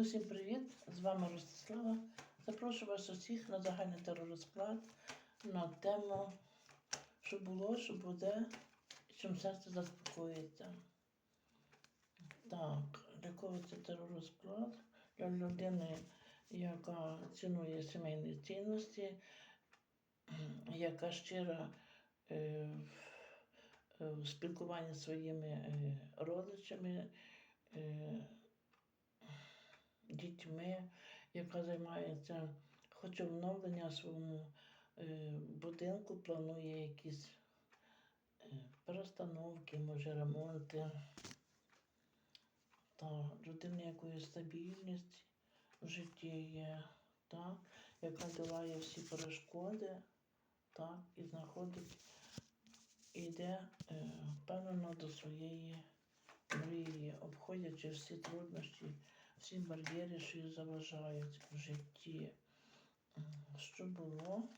Усім привіт! З вами Ростислава. Запрошую вас усіх на загальний теророзклад на тему, що було, що буде, чим серце заспокоїться. Так, для кого це теророзклад? Для людини, яка цінує сімейні цінності, яка щира е, в- в спілкуванні зі своїми е, родичами. Дітьми, яка займається, хоче оновлення своєму е, будинку, планує якісь е, перестановки, може ремонти. Та людина якої стабільність в житті є, так, яка долає всі перешкоди, так, і знаходить, і йде е, впевнено до своєї мрії, обходячи всі труднощі, всі бар'єри, що їй заважають в житті. Що було?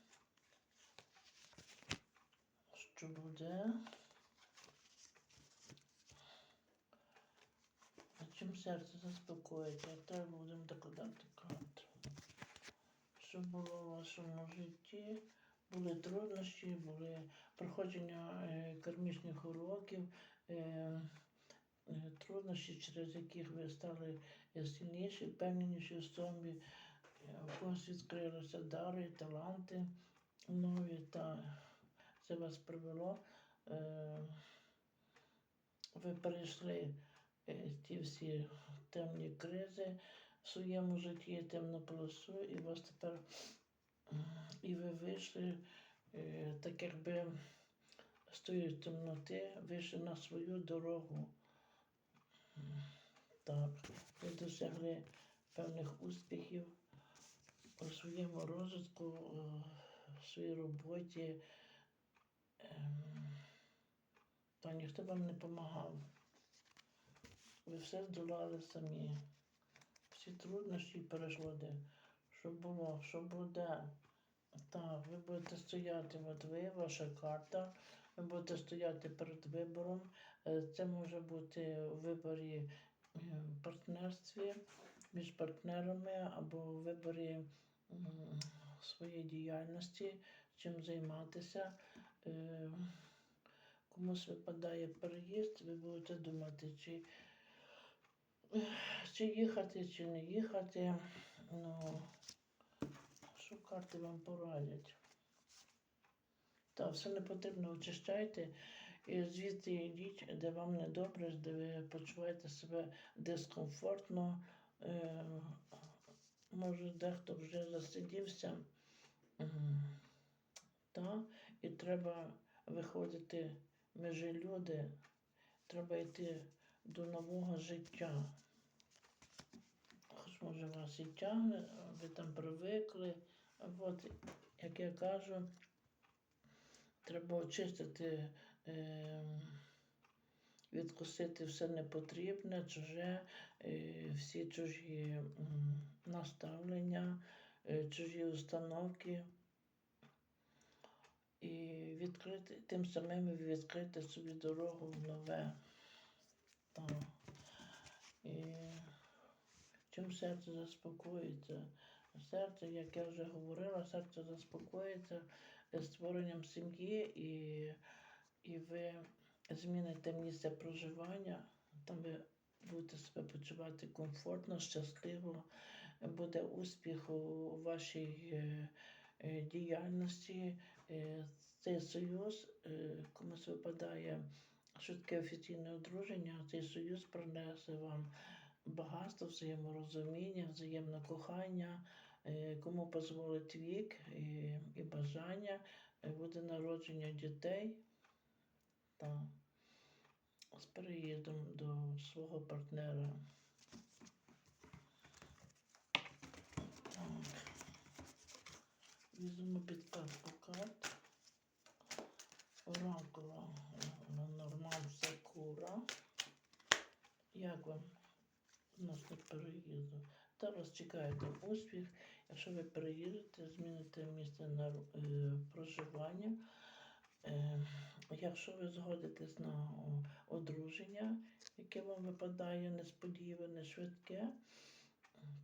Що буде? А чим серце заспокоїться? Як треба будемо докладати карти. Що було в вашому житті? Були труднощі, були проходження е, кармічних уроків, е, труднощі, через яких ви стали е, сильніші, впевненіші в собі, Е, у когось відкрилися дари, таланти нові, та це вас привело. Е, ви перейшли е, ті всі темні кризи в своєму житті, темну полосу, і вас тепер і ви вийшли, е, так якби з тої темноти, вийшли на свою дорогу. Так, ви досягли певних успіхів у своєму розвитку, е, в своїй роботі. Ем, Та ніхто вам не допомагав. Ви все здолали самі. Всі труднощі і перешкоди. Що було, що буде. Так, ви будете стояти, от ви, ваша карта. Ви будете стояти перед вибором. Е, Це може бути у виборі е, в партнерстві між партнерами або у виборі своєї діяльності, чим займатися. Е, Комусь випадає переїзд, ви будете думати, чи, чи їхати, чи не їхати. Ну, що карти вам порадять? Та все не потрібно очищайте. І звідти йдіть, де вам не добре, де ви почуваєте себе дискомфортно. Е, може, дехто вже засидівся. Та, і треба виходити межі люди, треба йти до нового життя. Може вас і тягне, ви там привикли. От, як я кажу, треба очистити, е, відкусити все непотрібне, чуже, е, всі чужі м, наставлення, е, чужі установки. І відкрити, тим самим відкрити собі дорогу в нове. Так. І чим серце заспокоїться? Серце, як я вже говорила, серце заспокоїться е, створенням сім'ї, і, і ви зміните місце проживання, там ви будете себе почувати комфортно, щасливо, буде успіх у вашій е, діяльності. Е, Цей союз е, комусь випадає швидке офіційне одруження, цей союз принесе вам багатство, взаєморозуміння, взаємне кохання, е, кому дозволить вік і, і бажання, Е, буде народження дітей та з переїздом до свого партнера. Так. Візьмемо підказку карт. Оракула Норман Сакура. Як вам настрій переїзду? Та вас чекає там успіх. Якщо ви переїдете, зміните місце на е, проживання. Е, якщо ви згодитесь на одруження, яке вам випадає несподіване, швидке,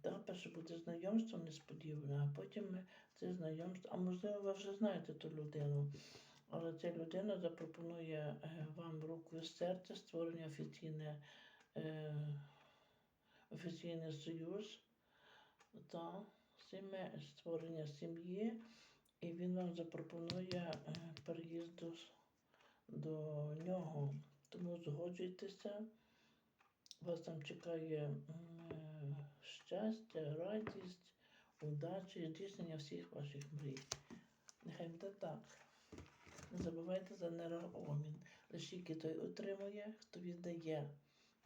Та перше буде знайомство несподіване, а потім це знайомство. А можливо, ви вже знаєте ту людину. Але ця людина запропонує е, вам руку і серце, створення офіційне, офіційний союз та сім'я, створення сім'ї, і він вам запропонує е, переїзд до, до нього. Тому згоджуйтеся. Вас там чекає е, щастя, радість, удачі, здійснення всіх ваших мрій. Нехай буде так. Не забувайте за нейрообмін. Лише той отримує, хто віддає.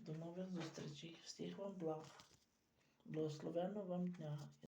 До нових зустрічей. Всіх вам благ. Благословенного вам дня.